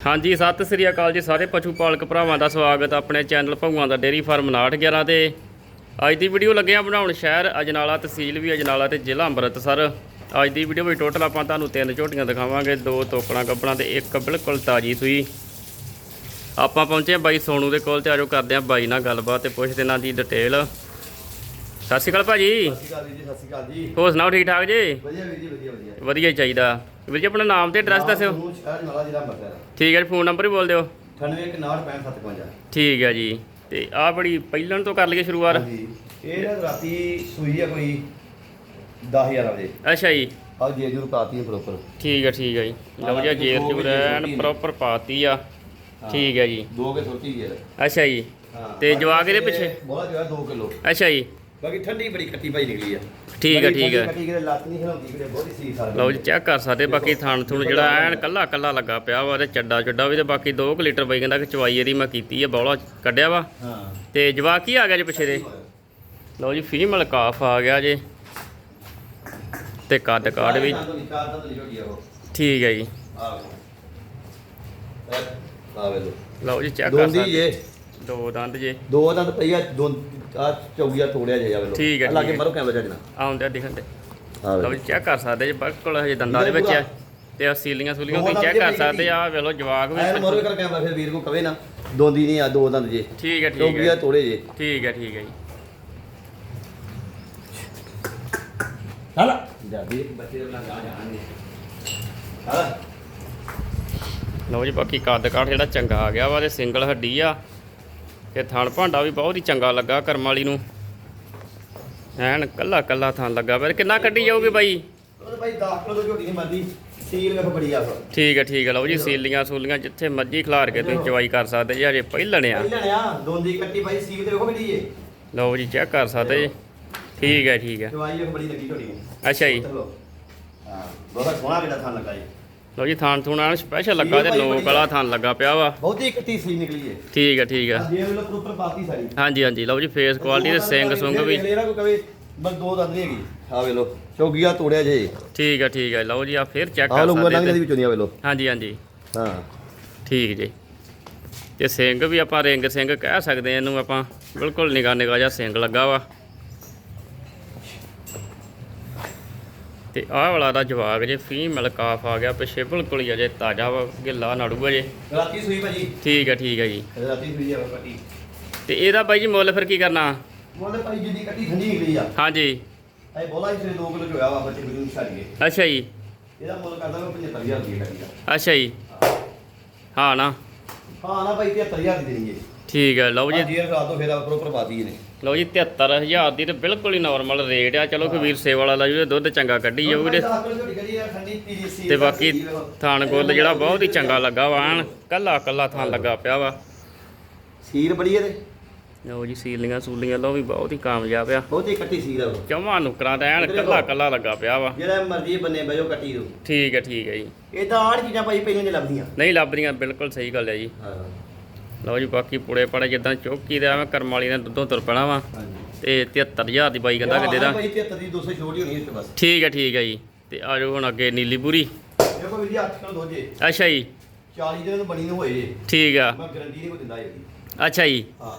ਹਾਂਜੀ ਸਤਿ ਸ੍ਰੀ ਅਕਾਲ ਜੀ ਸਾਰੇ ਪਸ਼ੂ ਪਾਲਕ ਭਰਾਵਾਂ ਦਾ ਸਵਾਗਤ ਆਪਣੇ ਚੈਨਲ ਭਗਵਾਨ ਦਾ ਡੇਰੀ ਫਾਰਮ 911 ਤੇ। ਅੱਜ ਦੀ ਵੀਡੀਓ ਲੱਗਿਆ ਬਣਾਉਣ ਸ਼ਹਿਰ ਅਜਨਾਲਾ ਤਹਿਸੀਲ ਵੀ ਅਜਨਾਲਾ ਤੇ ਜ਼ਿਲ੍ਹਾ ਅੰਮ੍ਰਿਤਸਰ। ਅੱਜ ਦੀ ਵੀਡੀਓ ਵਿੱਚ ਟੋਟਲ ਆਪਾਂ ਤੁਹਾਨੂੰ ਤਿੰਨ ਝੋਟੀਆਂ ਦਿਖਾਵਾਂਗੇ ਦੋ ਤੋਕੜਾਂ ਗੱਬਣਾ ਤੇ ਇੱਕ ਬਿਲਕੁਲ ਤਾਜੀ ਸੂਈ। ਆਪਾਂ ਪਹੁੰਚੇ ਹਾਂ ਬਾਈ ਸੋਨੂ ਦੇ ਕੋਲ ਤੇ ਆਜੋ ਕਰਦੇ ਹਾਂ ਬਾਈ ਨਾਲ ਗੱਲਬਾਤ ਤੇ ਪੁੱਛਦੇ ਇਹਨਾਂ ਦੀ ਡਿਟੇਲ ਸਤਿ ਸ਼੍ਰੀ ਅਕਾਲ ਭਾਜੀ। ਸਤਿ ਸ਼੍ਰੀ ਅਕਾਲ ਜੀ ਸਤਿ ਸ਼੍ਰੀ ਅਕਾਲ ਜੀ। ਹੋਰ ਸੁਣਾਓ ਠੀਕ ਠਾਕ ਜੀ? ਵਧੀਆ ਵੀਰ ਜੀ ਵਧੀਆ ਵਧੀਆ। ਵਧੀਆ ਚਾਹੀਦਾ। ਵੀਰ ਜੀ ਆਪਣਾ ਨਾਮ ਤੇ ਐਡਰੈਸ ਦੱਸਿਓ। ਨੂੰ ਸ਼ਹਿਰ ਨਾਲਾ ਜ਼ਿਲ੍ਹਾ ਅੰਮ੍ਰਿਤਸਰ। ਠੀਕ ਹੈ ਜੀ ਫੋਨ ਨੰਬਰ ਵੀ ਬੋਲ ਦਿਓ। 981657 ਠੀਕ ਹੈ ਜੀ। ਤੇ ਆਹ ਬੜੀ ਪਹਿਲਣ ਤੋਂ ਕਰ ਲਈਏ ਸ਼ੁਰੂਆਤ। ਹਾਂਜੀ। ਇਹ ਨਾ ਰਾਤੀ ਸੂਈ ਆ ਕੋਈ 10000 ਵਜੇ। ਅੱਛਾ ਜੀ। ਆ ਜੇ ਜੂ ਪਾਤੀ ਪ੍ਰੋਪਰ ਠੀਕ ਹੈ ਠੀਕ ਹੈ ਜੀ। ਲਓ ਜੀ ਆਹ ਜੇਰ ਜੂਰ ਐਨ ਪ੍ਰੋਪਰ ਪਾਤੀ ਆ। ਠੀਕ ਹੈ ਜੀ। ਦੋ ਕੇ ਛੋਟੀ ਹੈ ਅੱਛਾ ਜੀ। ਹਾਂ। ਤੇ ਜਵਾਕ ਇਹਦੇ ਪਿੱਛੇ? ਬਹੁਤ ਜਵਾ 2 ਕਿਲੋ। ਅੱਛਾ ਜੀ। ਬਾਕੀ ਠੰਡੀ ਬੜੀ ਕੱਟੀ ਭਾਈ ਨਿਕਲੀ ਆ। ਠੀਕ ਹੈ ਠੀਕ ਹੈ ਕਿਤੇ ਲੱਤ ਨਹੀਂ ਹਿਲਾਉਂਦੀ ਕਿਤੇ ਬਹੁਤ ਸੀ ਸਾਰ ਲਓ ਜੀ ਚੈੱਕ ਕਰ ਸਕਦੇ ਬਾਕੀ ਥਣ ਥੁਣ ਜਿਹੜਾ ਐਨ ਕੱਲਾ ਕੱਲਾ ਲੱਗਾ ਪਿਆ ਵਾ ਤੇ ਚੱਡਾ ਚੱਡਾ ਵੀ ਤੇ ਬਾਕੀ 2 ਲੀਟਰ ਬਈ ਕਹਿੰਦਾ ਕਿ ਚਵਾਈ ਇਹਦੀ ਮੈਂ ਕੀਤੀ ਹੈ ਬੌਲਾ ਕੱਢਿਆ ਵਾ। ਹਾਂ। ਤੇ ਜਵਾਕ ਕੀ ਆ ਗਿਆ ਜੀ ਪਿੱਛੇ ਦੇ? ਲਓ ਜੀ ਫੀਮੇਲ ਕਾਫ ਆ ਗਿਆ ਜੇ। ਤੇ ਕੱਦ ਕਾੜ ਵੀ। ਆ ਠੀਕ ਹੈ ਜੀ। ਆ ਆ ਲਓ। ਜੀ ਚੈੱਕ ਕਰ ਸਕਦੇ ਦੋ ਦੰਦ ਜੇ। ਦੋ ਦੰਦ ਪਈਆ ਦੋ ਆ ਚੌਗੀਆ ਤੋੜਿਆ ਜੇ ਆ ਵੇ ਲੋ ਠੀਕ ਹੈ, ਲਾਗੇ ਠੀਕ ਹੈ। ਮਰੋ ਕੈਮਰਾ ਛੱਡਣਾ ਆਉਂਦੇ ਆ ਦਿਖਣ ਤੇ ਆ ਲਓ ਜੀ ਚੈੱਕ ਕਰ ਸਕਦੇ ਜੀ ਬਿਲਕੁਲ ਹਜੇ ਦੰਦਾਂ ਦੇ ਵਿੱਚ ਆ। ਤੇ ਆ ਸੀਲੀਆਂ ਸੂਲੀਆਂ ਤੁਸੀਂ ਦੋ ਚੈੱਕ ਦੰਦ ਕਰ ਜੇ ਸਕਦੇ ਆ ਵੇਖ ਲਓ ਜਵਾਕ ਐਨ ਵੀ ਮਰੋ ਕਰ ਕੈਮਰਾ ਫਿਰ ਵੀਰ ਕੋ ਕਵੇ ਨਾ। ਦੋਂਦੀ ਨਹੀਂ ਆ ਦੋ ਦੰਦ ਜੇ। ਠੀਕ ਹੈ ਠੀਕ ਚੌਗੀਆ ਹੈ ਤੋੜੇ ਜੇ। ਠੀਕ ਹੈ ਠੀਕ ਹੈ ਜੀ। ਹਲਾ। ਜਾਦੀ ਬੱਚੇ ਦੇ ਨਾਲ ਆ ਜਾਣਗੇ। ਹਾਂ ਲਓ ਜੀ ਬਾਕੀ ਕੱਦ ਕਾਠ ਜਿਹੜਾ ਚੰਗਾ ਆ ਗਿਆ ਵਾ ਤੇ ਸਿੰਗਲ ਹੱਡੀ ਆ। ਤੇ ਥਣ ਭਾਂਡਾ ਵੀ ਬਹੁਤ ਹੀ ਚੰਗਾ ਲੱਗਾ ਕਰਮ ਵਾਲੀ ਨੂੰ। ਐਨ ਕੱਲਾ ਕੱਲਾ ਥਣ ਲੱਗਾ ਪਰ ਕਿੰਨਾ ਕੱਢੀ ਜਾਊਗੀ ਬਾਈ? ਉਹ ਭਾਈ 10 ਕਿਲੋ ਦੀ ਝੋਟੀ ਨਹੀਂ ਮਰਦੀ ਸੀਲ ਵੇਖ ਬੜੀ ਆ ਫਿਰ ਠੀਕ ਹੈ ਠੀਕ ਹੈ। ਲਓ ਜੀ ਸੀਲੀਆਂ ਸੂਲੀਆਂ ਜਿੱਥੇ ਮਰਜ਼ੀ ਖਿਲਾਰ ਕੇ ਤੁਸੀਂ ਚਵਾਈ ਕਰ ਸਕਦੇ ਜੀ। ਹਜੇ ਪਹਿਲਣ ਆ। ਪਹਿਲਾਂ ਆ ਦੋਂਦੀ ਕੱਟੀ ਭਾਈ ਸੀਲ ਤੇ ਵੇਖੋ ਬੜੀ ਏ। ਲਓ ਜੀ ਚੈੱਕ ਕਰ ਸਕਦੇ ਜੀ। ਠੀਕ ਹੈ ਠੀਕ ਹੈ। ਵੇਖ ਬੜੀ ਲੱਗੀ ਝੋਟੀ ਅੱਛਾ ਜੀ। ਹਾਂ ਬਹੁਤਾ ਸੋਹਣਾ ਕਿਹੜਾ ਥਾਂ ਲੱਗਾ ਏ ਲਓ ਜੀ ਥਾਣ ਥੂਣਾ ਸਪੈਸ਼ਲ ਲੱਗਾ ਤੇ ਨੋਕ ਵਾਲਾ ਥਾਣ ਲੱਗਾ ਪਿਆ ਵਾ। ਬਹੁਤੀ ਕੱਟੀ ਸੀ ਨਿਕਲੀ ਏ। ਠੀਕ ਹੈ ਠੀਕ ਹੈ ਜੇ ਵੇਲੇ ਪ੍ਰੋਪਰ ਪਾਤੀ ਸਾਰੀ। ਹਾਂਜੀ ਹਾਂਜੀ ਲਓ ਜੀ ਫੇਸ ਕੁਆਲਿਟੀ ਤੇ ਸਿੰਗ ਸੁੰਗ ਵੀ। ਇਹਦਾ ਕੋਈ ਕਵੇ ਬਸ ਦੋ ਦੰਦ ਹੈਗੀ। ਆ ਵੇ ਲੋ ਚੌਗੀਆ ਤੋੜਿਆ ਜੇ। ਠੀਕ ਹੈ ਠੀਕ ਹੈ ਲਓ ਜੀ ਆ ਫਿਰ ਚੈੱਕ ਆ ਕਰ ਲੋ ਲੰਘ ਸਕਦੇ ਦੀ ਤੇ- ਵਿੱਚੋਂ ਦੀ ਆ ਵੇ ਲੋ ਹਾਂਜੀ ਹਾਂਜੀ। ਹਾਂ। ਠੀਕ ਜੀ। ਤੇ ਸਿੰਘ ਵੀ ਆਪਾਂ ਰਿੰਗ ਸਿੰਘ ਕਹਿ ਸਕਦੇ ਆ ਇਹਨੂੰ ਆਪਾਂ। ਬਿਲਕੁਲ ਨਿਗਾ ਨਿਗਾ ਜਿਹਾ ਸਿੰਘ ਲੱਗਾ ਵਾ। ਤੇ ਆਹ ਵਾਲਾ ਦਾ ਜਵਾਗ ਜੇ ਫੀਮੇਲ ਕਾਫ ਆ ਗਿਆ ਪਿੱਛੇ ਬਿਲਕੁਲ ਹੀ ਅਜੇ ਤਾਜ਼ਾ ਵਾ ਗਿੱਲਾ ਨਾੜੂਗਾ ਜੇ। ਰਾਤੀ ਸੂਈ ਭਾਜੀ? ਠੀਕ ਹੈ ਠੀਕ ਹੈ ਜੀ। ਰਾਤੀ ਸੂਈ ਆ ਕੱਟੀ। ਤੇ ਇਹਦਾ ਬਾਈ ਜੀ ਮੁੱਲ ਫਿਰ ਕੀ ਕਰਨਾ? ਮੋਲੇ ਭਾਈ ਜਿੱਦੀ ਕੱਟੀ ਠੰਡੀ ਨਿਕਲੀ ਆ। ਹਾਂਜੀ। ਐ ਬੋਲਾ ਇਸੇ 2 ਕਿਲੋ ਹੋਇਆ ਵਾ ਬੱਚੇ ਬਜੂ ਛੱਡ ਗਏ। ਅੱਛਾ ਜੀ। ਇਹਦਾ ਮੁੱਲ ਕਰਦਾ ਮੈਂ 75000 ਰੁਪਏ ਕੱਟੀ ਦਾ। ਅੱਛਾ ਜੀ। ਹਾਂ ਨਾ। ਹਾਂ ਨਾ ਭਾਈ 73000 ਦੀ ਦੇਣੀ ਏ ਠੀਕ ਹੈ ਲਓ ਜੀ। ਜੀ ਜੀ ਰਾਤ ਤੋਂ ਫੇਰ ਪ੍ਰੋਪਰ ਪਾਤੀ ਇਹਨੇ ਲਓ ਜੀ 73000 ਦੀ ਤੇ ਬਿਲਕੁਲ ਹੀ ਨਾਰਮਲ ਰੇਟ ਆ। ਚਲੋ ਕਿ ਵੀਰ ਸੇਵਾ ਵਾਲਾ ਲੈ ਜੂਏ ਦੁੱਧ ਚੰਗਾ ਕੱਢੀ ਜਾਊਗੀ ਤੇ ਤੇ ਬਾਕੀ ਥਾਣ ਗੁੱਲ ਜਿਹੜਾ ਬਹੁਤ ਹੀ ਚੰਗਾ ਲੱਗਾ ਵਾ ਕੱਲਾ ਕੱਲਾ ਥਾਣ ਲੱਗਾ ਪਿਆ ਵਾ। ਸੀਰ ਬੜੀ ਇਹਦੇ। ਲਓ ਜੀ ਸੀਲੀਆਂ ਸੂਲੀਆਂ ਲਓ ਵੀ ਬਹੁਤ ਹੀ ਕਾਮਯਾਬ ਆ। ਬਹੁਤੀ ਕੱਟੀ ਸੀਰ ਆ। ਚੌਵਾਂ ਨੁਕਰਾਂ ਤੇ ਐਨ ਕੱਲਾ ਕੱਲਾ ਲੱਗਾ ਪਿਆ ਵਾ। ਜਿਹੜਾ ਮਰਜ਼ੀ ਬੰਨੇ ਬਜੋ ਕੱਟੀ ਦੋ ਠੀਕ ਹੈ ਠੀਕ ਹੈ ਜੀ। ਇਦਾਂ ਆੜ ਚੀਜ਼ਾਂ ਭਾਈ ਪਹਿਲਾਂ ਨਹੀਂ ਲੱਭਦੀਆਂ। ਨਹੀਂ ਲੱਭਦੀਆਂ ਬਿਲਕੁਲ ਸਹੀ ਗੱਲ ਹੈ ਜੀ। ਹਾਂ। ਲਓ ਜੀ ਬਾਕੀ ਪੁੜੇ ਪੜੇ ਜਿੱਦਾਂ ਚੌਕੀ ਦਾ ਐਵੇਂ ਕਰਮ ਵਾਲੀ ਨੇ ਦੁੱਧੋਂ ਤੁਰ ਪੈਣਾ ਵਾ। ਤੇ 73000 ਦੀ ਬਾਈ ਕਹਿੰਦਾ ਕਿ ਦੇ ਦਾ। ਭਾਈ 73 ਦੀ 200 ਛੋਟੀ ਹੋਣੀ ਤੇ ਬਸ। ਠੀਕ ਹੈ ਠੀਕ ਹੈ ਜੀ। ਤੇ ਆ ਜਾਓ ਹੁਣ ਅੱਗੇ ਨੀਲੀ ਪੂਰੀ ਦੇਖੋ ਵੀਰ ਜੀ 8 ਕਿਲੋ ਦੁੱਧ ਜੇ। ਅੱਛਾ ਜੀ। 40 ਦਿਨਾਂ ਬਣੀ ਨੂੰ ਹੋਏ ਜੇ। ਠੀਕ ਆ। ਮੈਂ ਗਰੰਟੀ ਨਹੀਂ ਕੋਈ ਦਿੰਦਾ ਇਹਦੀ ਅੱਛਾ ਜੀ। ਹਾਂ।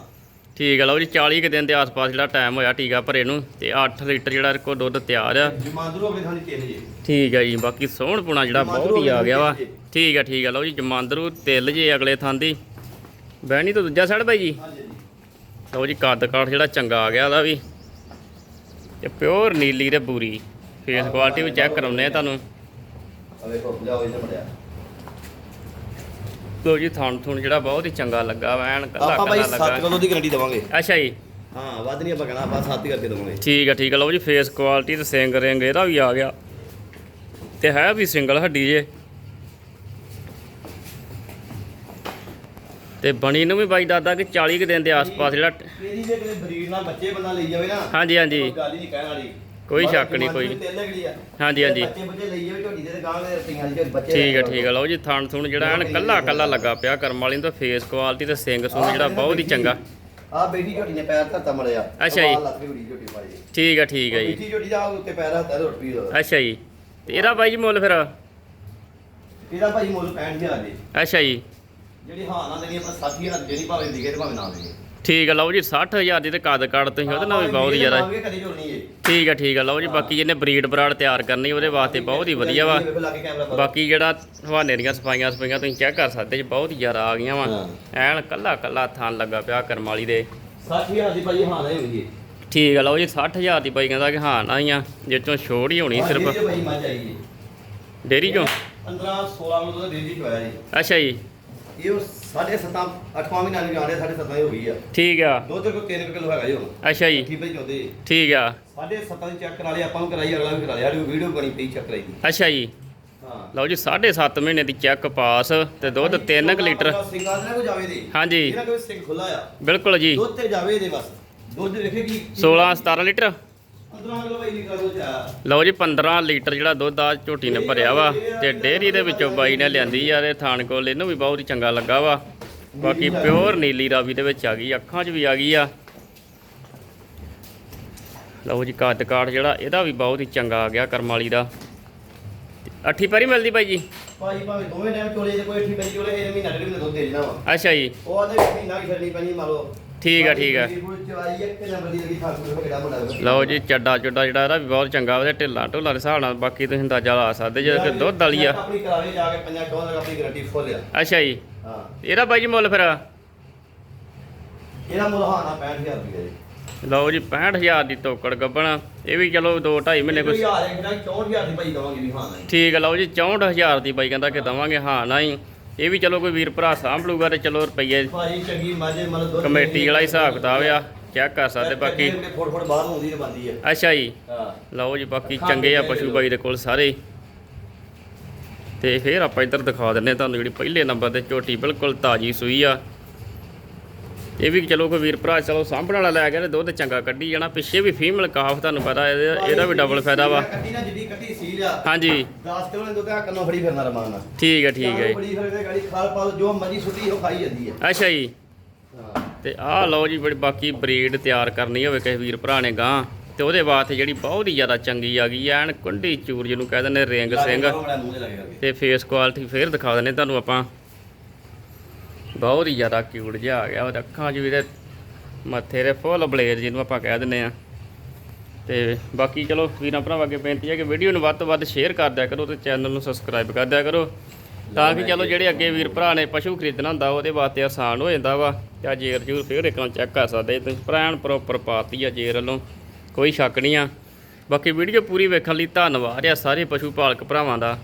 ਠੀਕ ਆ ਲਓ ਜੀ 40 ਕੁ ਦਿਨ ਦੇ ਆਸ-ਪਾਸ ਜਿਹੜਾ ਟਾਈਮ ਹੋਇਆ ਟੀਕਾ ਭਰੇ ਨੂੰ ਤੇ 8 ਲੀਟਰ ਜਿਹੜਾ ਕੋਲ ਦੁੱਧ ਤਿਆਰ ਆ। ਜਮਾਂਦਰੂ ਅਗਲੇ ਜੇ। ਠੀਕ ਆ ਜੀ ਬਾਕੀ ਸੋਹਣ ਪੁਣਾ ਜਿਹੜਾ ਬਹੁਤ ਹੀ ਆ ਗਿਆ ਵਾ। ਠੀਕ ਆ ਠੀਕ ਆ ਲਓ ਜੀ ਜਮਾਂਦਰੂ ਤਿਲ ਜੇ ਅਗਲੇ ਥਾਂ ਦੀ। ਬਹਿਣੀ ਤੋਂ ਦੂਜਾ ਸਾਈਡ ਬਾਈ ਜੀ? ਲਓ ਜੀ ਕੱਦ ਕਾਠ ਜਿਹੜਾ ਚੰਗਾ ਆ ਗਿਆ ਉਹਦਾ ਵੀ। ਤੇ ਪਿਓਰ ਨੀਲੀ ਤੇ ਬੂਰੀ। ਫੇਸ ਕੁਆਲਿਟੀ ਵੀ ਚੈੱਕ ਕਰਾਉਨੇ ਆ ਤੁਹਾਨੂੰ। ਲਓ ਜੀ ਥਣ ਥੁਣ ਜਿਹੜਾ ਬਹੁਤ ਹੀ ਚੰਗਾ ਲੱਗਾ ਐਨ ਕੱਲਾ ਆਪਾਂ ਭਾਈ ਕੱਲਾ 7 ਲੱਗਾ। ਕਿਲੋ ਦੀ ਗਰੰਟੀ ਦਵਾਂਗੇ। ਅੱਛਾ ਜੀ। ਹਾਂ ਵੱਧ ਨਹੀਂ ਆਪਾਂ ਕਹਿਣਾ ਆਪਾਂ 7 ਹੀ ਕਰਕੇ ਦਵਾਂਗੇ। ਠੀਕ ਆ ਠੀਕ ਆ। ਲਓ ਜੀ ਫੇਸ ਕੁਆਲਿਟੀ ਤੇ ਸਿੰਗ ਰਿੰਗ ਇਹਦਾ ਵੀ ਆ ਗਿਆ। ਤੇ ਹੈ ਵੀ ਸਿੰਗਲ ਹੱਡੀ ਜੇ। ਤੇ ਬਣੀ ਨੂੰ ਵੀ ਬਾਈ ਦਾਦਾ ਕਿ 40 ਕੁ ਦਿਨ ਦੇ ਆਸ-ਪਾਸ ਜਿਹੜਾ ਇਹਦੀ ਜੇ ਕਿਤੇ ਬਰੀਡ ਨਾਲ ਬੱਚੇ ਬੰਦਾ ਲਈ ਜਾਵੇ ਨਾ ਹਾਂਜੀ ਹਾਂਜੀ। ਕੋਈ ਗੱਲ ਹੀ ਨਹੀਂ ਕਹਿਣ ਵਾਲੀ। ਕੋਈ ਸ਼ੱਕ ਨਹੀਂ, ਕੋਈ ਜਮਾਂਦਰੂ ਤਿੰਨ ਲੱਗੜੀ ਆ। ਹਾਂਜੀ, ਹਾਂਜੀ। ਬੱਚੇ ਬੱਚੇ ਲਈ ਜਾਵੇ ਝੋਟੀ ਦੇ ਗਾਂ ਦੇ ਰਤੀਆਂ ਦੇ ਬੱਚੇ ਠੀਕ ਆ ਠੀਕ ਆ। ਲਓ ਜੀ ਥਣ ਥੁਣ ਜਿਹੜਾ ਐਨ ਕੱਲਾ ਕੱਲਾ ਲੱਗਾ ਪਿਆ ਕਰਮ ਵਾਲੀ ਨੂੰ ਤਾਂ ਫੇਸ ਕੁਆਲਿਟੀ ਤੇ ਸਿੰਗ ਸੁੰਗ ਜਿਹੜਾ ਬਹੁਤ ਹੀ ਚੰਗਾ। ਆ ਬੇਟੀ ਝੋਟੀ ਨੇ ਪੈਰ ਧਰਤਾ ਮੜਿਆ। ਅੱਛਾ ਜੀ। ਲੱਤ ਵੀ ਉੜੀ ਝੋਟੀ ਪਾਈ ਠੀਕ ਆ ਠੀਕ ਆ ਜੀ। ਬੇਟੀ ਝੋਟੀ ਦਾ ਉੱਤੇ ਪੈਰ ਹੱਥ ਰੋਟ ਉਹਦਾ। ਅੱਛਾ ਜੀ। ਤੇ ਇਹਦਾ ਬਾਈ ਜੀ ਮੁੱਲ ਫਿਰ? ਇਹਦਾ ਭਾਈ ਮੁੱਲ 65000 ਦੇ ਅੱਛਾ ਜੀ। ਜਿਹੜੀ ਹਾਂ ਨਾ ਦੇਣੀ ਆਪਾਂ 60000 ਜਿਹੜੀ ਭਾਵੇਂ ਦਿਗੇ ਤੇ ਭਾਵੇਂ ਨਾ ਦੇਗੇ ਠੀਕ ਆ ਲਓ ਜੀ 60000 ਦੀ ਤੇ ਕਦ ਕਾੜ ਤੁਸੀਂ ਉਹਦੇ ਨਾਲ ਵੀ ਬਹੁਤ ਜ਼ਿਆਦਾ। ਕਦੇ ਝੋਲਣੀ ਏ। ਠੀਕ ਆ ਠੀਕ ਆ ਲਓ ਜੀ ਬਾਕੀ ਜਿਹਨੇ ਬਰੀਡ ਬਰਾਡ ਤਿਆਰ ਕਰਨੀ ਉਹਦੇ ਵਾਸਤੇ ਬਹੁਤ ਹੀ ਵਧੀਆ ਵਾ। ਬਾਕੀ ਜਿਹੜਾ ਹਵਾਨੇ ਦੀਆਂ ਸਫਾਈਆਂ ਸਫਾਈਆਂ ਤੁਸੀਂ ਚੈੱਕ ਕਰ ਸਕਦੇ ਜੀ ਬਹੁਤ ਹੀ ਜ਼ਿਆਦਾ ਆ ਗਈਆਂ ਵਾ। ਹਾਂ। ਐਨ ਕੱਲਾ ਕੱਲਾ ਥਾਨ ਲੱਗਾ ਪਿਆ ਕਰਮ ਵਾਲੀ ਦੇ 60000 ਦੀ ਭਾਈ ਹਾਂ ਨਾ ਹੋਈ ਠੀਕ ਆ ਲਓ ਜੀ 60000 ਦੀ ਬਾਈ ਕਹਿੰਦਾ ਕਿ ਹਾਂ ਨਾ ਹੀ ਆ ਜਿਹ ਚੋਂ ਛੋੜ ਹੀ ਹੋਣੀ ਸਿਰਫ। ਡੇਰੀ ਚੋਂ? 15 16 ਮਿੰਟ ਤੋਂ ਦੇਦੀ ਚੋਇਆ ਜੀ। ਅੱਛਾ ਜੀ। ਇਹ ਉਹ ਸਾਢੇ ਸੱਤਾਂ ਅੱਠਵਾਂ ਮਹੀਨਾ ਨਹੀਂ ਜਾਣਦੇ ਸਾਢੇ ਸੱਤਾਂ ਹੀ ਹੋ ਗਈ ਆ। ਠੀਕ ਆ। ਦੁੱਧ ਕੋਈ 3 ਕਿਲੋ ਹੈਗਾ ਜੀ ਹੁਣ। ਅੱਛਾ ਜੀ। ਕੀ ਭਾਈ ਚਾਹੁੰਦੇ ਠੀਕ ਆ। ਸਾਢੇ ਸੱਤਾਂ ਦੀ ਚੈੱਕ ਕਰਾ ਲਈ ਆਪਾਂ ਨੂੰ ਕਰਾਈ ਅਗਲਾ ਵੀ ਕਰਾ ਲਿਆ ਸਾਡੀ ਵੀਡੀਓ ਬਣੀ ਪਈ ਚੈੱਕ ਕਰਾਈ ਦੀ। ਅੱਛਾ ਜੀ। ਹਾਂ। ਲਓ ਜੀ 7.5 ਮਹੀਨੇ ਦੀ ਚੈੱਕ ਪਾਸ ਤੇ ਦੁੱਧ 3 ਲੀਟਰ। ਸਿੰਘਾਂ ਦੇ ਕੋ ਜਾਵੇ ਦੇ ਹਾਂਜੀ। ਇਹਨਾਂ ਕੋਈ ਸਿੰਘ ਖੁੱਲਾ ਆ। ਬਿਲਕੁਲ ਜੀ। ਦੁੱਧ ਤੇ ਜਾਵੇ ਦੇ ਬਸ। ਦੁੱਧ ਦੇਖੇਗੀ 16 17 ਲੀਟਰ। 15 ਕਿਲੋ ਭਾਈ ਨਿਕਲ ਦੁੱਧ ਆ ਲਓ ਜੀ 15 ਲੀਟਰ ਜਿਹੜਾ ਦੁੱਧ ਆ ਝੋਟੀ ਨੇ ਭਰਿਆ ਵਾ ਤੇ ਡੇਅਰੀ ਦੇ ਵਿੱਚੋਂ ਬਾਈ ਨੇ ਲਿਆਂਦੀ ਆ ਤੇ ਥਾਣ ਕੋਲ ਇਹਨੂੰ ਵੀ ਬਹੁਤ ਹੀ ਚੰਗਾ ਲੱਗਾ ਵਾ। ਬਾਕੀ ਪਿਓਰ ਨੀਲੀ ਰਾਵੀ ਦੇ ਵਿੱਚ ਆ ਗਈ ਅੱਖਾਂ 'ਚ ਵੀ ਆ ਗਈ ਆ। ਲਓ ਜੀ ਕੱਦ ਕਾਠ ਜਿਹੜਾ ਇਹਦਾ ਵੀ ਬਹੁਤ ਹੀ ਚੰਗਾ ਆ ਗਿਆ ਕਰਮ ਵਾਲੀ ਦਾ। ਅੱਠੀ ਪੈਰੀ ਮਿਲਦੀ ਬਾਈ ਜੀ? ਭਾਈ ਭਾਵੇਂ ਦੋਵੇਂ ਟਾਈਮ ਚੋਲੇ ਜੇ ਕੋਈ ਠੀਕ ਹੈ ਚੋਲੇ ਇਹ ਮਹੀਨਾ ਡੇਢ ਮਹੀਨਾ ਦੁੱਧ ਦੇ ਦੇਣਾ ਵਾ। ਅੱਛਾ ਜੀ। ਉਹ ਆਦੇ ਮਹੀਨਾ ਕੀ ਛੱਡਣੀ ਪੈਣੀ ਲਓ। ਠੀਕ ਆ ਠੀਕ ਆ। ਲਓ ਜੀ ਚੱਡਾ ਚੁੱਡਾ ਜਿਹੜਾ ਇਹਦਾ ਵੀ ਬਹੁਤ ਚੰਗਾ ਉਹਦੇ ਢਿੱਲਾਂ ਢੁੱਲਾਂ ਦੇ ਹਿਸਾਬ ਨਾਲ ਬਾਕੀ ਤੁਸੀਂ ਅੰਦਾਜ਼ਾ ਲਾ ਸਕਦੇ ਜੇ ਕਿ ਦੁੱਧ ਵਾਲੀ ਆ। ਆਪਣੀ ਕਰਾਵੇ ਜਾ ਕੇ ਪੰਜਾਂ ਟੋਨ ਤੱਕ ਆਪਣੀ ਗਰੰਟੀ ਫੁੱਲ ਆ ਅੱਛਾ ਜੀ। ਹਾਂ ਇਹਦਾ ਬਾਈ ਜੀ ਮੁੱਲ ਫਿਰ? ਇਹਦਾ ਮੁੱਲ ਹਾਂ ਨਾ 65000 ਰੁਪਏ ਜੀ ਲਓ ਜੀ 65000 ਦੀ ਤੋਕੜ ਗੱਬਣ। ਇਹ ਵੀ ਚਲੋ 2 2.5 ਮਹੀਨੇ ਕੋਈ ਕੁਛ ਹਜ਼ਾਰ ਇੱਕ ਦਾ 64000 ਦੀ ਭਾਈ ਦਵਾਂਗੇ ਵੀ ਹਾਂ ਠੀਕ ਹੈ ਲਓ ਜੀ 64000 ਦੀ ਬਾਈ ਕਹਿੰਦਾ ਕਿ ਦਵਾਂਗੇ ਹਾਂ ਨਾ ਹੀ ਇਹ ਵੀ ਚਲੋ ਕੋਈ ਵੀਰ ਭਰਾ ਸਾਂਭ ਲੂਗਾ ਤੇ ਚਲੋ ਰੁਪਈਏ ਭਾਈ ਚੰਗੀ ਮਾਝੇ ਮਤਲਬ ਦੁੱਧ ਕਮੇਟੀ ਵਾਲਾ ਹਿਸਾਬ ਕਿਤਾਬ ਆ ਚੈੱਕ ਕਰ ਸਕਦੇ ਬਾਕੀ ਫੋੜ ਫੋੜ ਬਾਹਰ ਹੁੰਦੀ ਤੇ ਬੰਦੀ ਆ। ਅੱਛਾ ਜੀ। ਹਾਂ। ਲਓ ਜੀ ਬਾਕੀ ਚੰਗੇ ਆ ਪਸ਼ੂ ਬਾਈ ਦੇ ਕੋਲ ਸਾਰੇ। ਤੇ ਫਿਰ ਆਪਾਂ ਇੱਧਰ ਦਿਖਾ ਦਿੰਨੇ ਤੁਹਾਨੂੰ ਜਿਹੜੀ ਪਹਿਲੇ ਨੰਬਰ ਤੇ ਝੋਟੀ ਬਿਲਕੁਲ ਤਾਜੀ ਸੂਈ ਆ। ਇਹ ਵੀ ਚਲੋ ਕੋਈ ਵੀਰ ਭਰਾ ਚਲੋ ਸਾਂਭਣ ਵਾਲਾ ਲੈ ਗਿਆ ਤੇ ਦੁੱਧ ਚੰਗਾ ਕੱਢੀ ਜਾਣਾ। ਪਿੱਛੇ ਵੀ ਫੀਮੇਲ ਕਾਫ ਤੁਹਾਨੂੰ ਪਤਾ ਇਹਦਾ ਇਹਦਾ ਵੀ ਡਬਲ ਫਾਇਦਾ ਵਾ। ਕੱਟੀ ਨਾ ਜਿੱਡੀ ਕੱਟੀ ਸੀਲ ਆ। ਹਾਂਜੀ। 10 ਕਿਲੋ ਨੇ ਦੁੱਧ ਆ ਕੰਨੋਂ ਫੜੀ ਫਿਰਨਾ ਰਮਾਨਾ ਠੀਕ ਹੈ ਠੀਕ ਹੈ ਜੀ। ਫੜੀ ਫਿਰਦੇ ਗਾੜੀ ਖਾਲ ਪਾਲ ਜੋ ਮਰਜ਼ੀ ਸੁੱਟੀ ਉਹ ਖਾਈ ਜਾਂਦੀ ਆ। ਅੱਛਾ ਜੀ। ਤੇ ਆਹ ਲਓ ਜੀ ਬੜੀ ਬਾਕੀ ਬਰੀਡ ਤਿਆਰ ਕਰਨੀ ਹੋਵੇ ਕਿਸੇ ਵੀਰ ਭਰਾ ਨੇ ਗਾਂ ਤੇ ਉਹਦੇ ਵਾਸਤੇ ਜਿਹੜੀ ਬਹੁਤ ਹੀ ਜ਼ਿਆਦਾ ਚੰਗੀ ਆ ਗਈ ਐਨ ਕੁੰਡੀ ਚੂਰ ਜਿਹਨੂੰ ਕਹਿੰਦੇ ਨੇ ਰਿੰਗ ਸਿੰਘ। ਤੇ ਫੇਸ ਕੁਆਲਿਟੀ ਫੇਰ ਦਿਖਾ ਦਿੰਨੇ ਤੁਹਾਨੂੰ ਆਪਾਂ। ਬਹੁਤ ਹੀ ਜ਼ਿਆਦਾ ਕਿਊਟ ਜਿਹਾ ਆ ਗਿਆ। ਉਹ ਅੱਖਾਂ 'ਚ ਵੀ ਤੇ ਮੱਥੇ ਦੇ ਫੁੱਲ ਬਲੇਰ ਜਿਹਨੂੰ ਆਪਾਂ ਕਹਿ ਦਿੰਦੇ ਆ ਤੇ ਬਾਕੀ ਚਲੋ ਵੀਰਾਂ ਭਰਾਵਾਂ ਅੱਗੇ ਬੇਨਤੀ ਹੈ ਕਿ ਵੀਡੀਓ ਨੂੰ ਵੱਧ ਤੋਂ ਵੱਧ ਸ਼ੇਅਰ ਕਰ ਦਿਆ ਕਰੋ ਤੇ ਚੈਨਲ ਨੂੰ ਸਬਸਕ੍ਰਾਈਬ ਕਰ ਦਿਆ ਕਰੋ। ਤਾਂ ਕਿ ਚਲੋ ਜਿਹੜੇ ਅੱਗੇ ਵੀਰ ਭਰਾ ਨੇ ਪਸ਼ੂ ਖਰੀਦਣਾ ਹੁੰਦਾ, ਉਹਦੇ ਵਾਸਤੇ ਆਸਾਨ ਹੋ ਜਾਂਦਾ ਵਾ। ਤੇ ਜੇਰ ਜੂਰ ਫੇਰ ਇੱਕ ਵਾਰ ਚੈੱਕ ਕਰ ਸਕਦੇ ਤੁਸੀਂ ਪ੍ਰਾਣ ਪ੍ਰੋਪਰ ਪਾਤੀ ਆ ਜੇਰ ਵੱਲੋਂ, ਕੋਈ ਸ਼ੱਕ ਨਹੀਂ ਆ। ਬਾਕੀ ਵੀਡੀਓ ਪੂਰੀ ਵੇਖਣ ਲਈ ਧੰਨਵਾਦ ਆ ਸਾਰੇ ਪਸ਼ੂ ਪਾਲਕ ਭਰਾਵਾਂ ਦਾ।